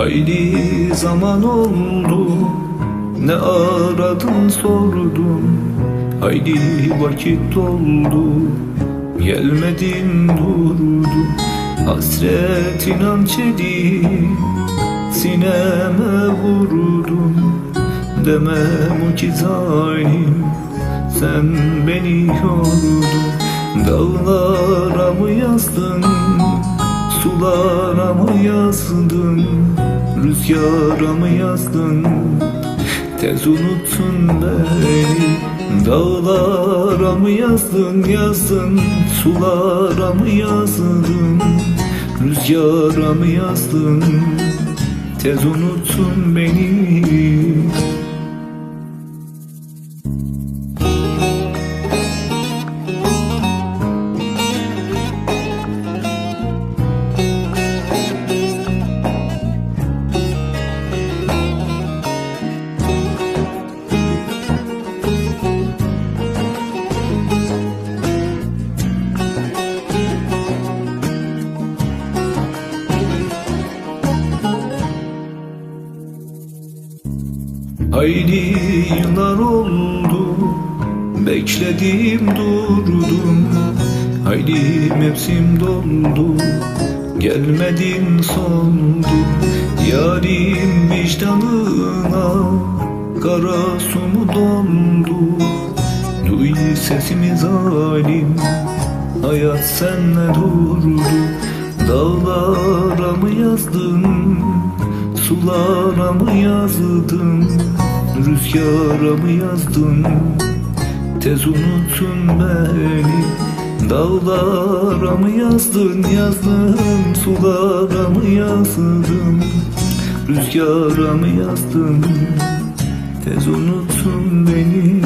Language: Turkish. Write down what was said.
Hayli zaman oldu Ne aradın sordum Hayli vakit oldu Gelmedin durdum Hasretin hançeri Sineme vurdun. Demem ki zalim Sen beni yordun. Dağlara mı yazdın Sulara mı yazdın Rüzgara mı yazdın? Tez unuttun beni Dağlara mı yazdın yazdın? Sulara mı yazdın Rüzgara mı yazdın? Tez unuttun beni Hayli yıllar oldu Bekledim durdum. Hayli mevsim doldu Gelmedin soldu Yarim vicdanına Kara su mu dondu? Duy sesimi zalim Hayat senle durdu. Dağlara mı yazdın Sulara mı yazdın Rüzgara mı yazdın Tez unuttun beni. Dağlara mı yazdın yazdın Sulara mı yazdın Rüzgara mı yazdın Tez unuttun beni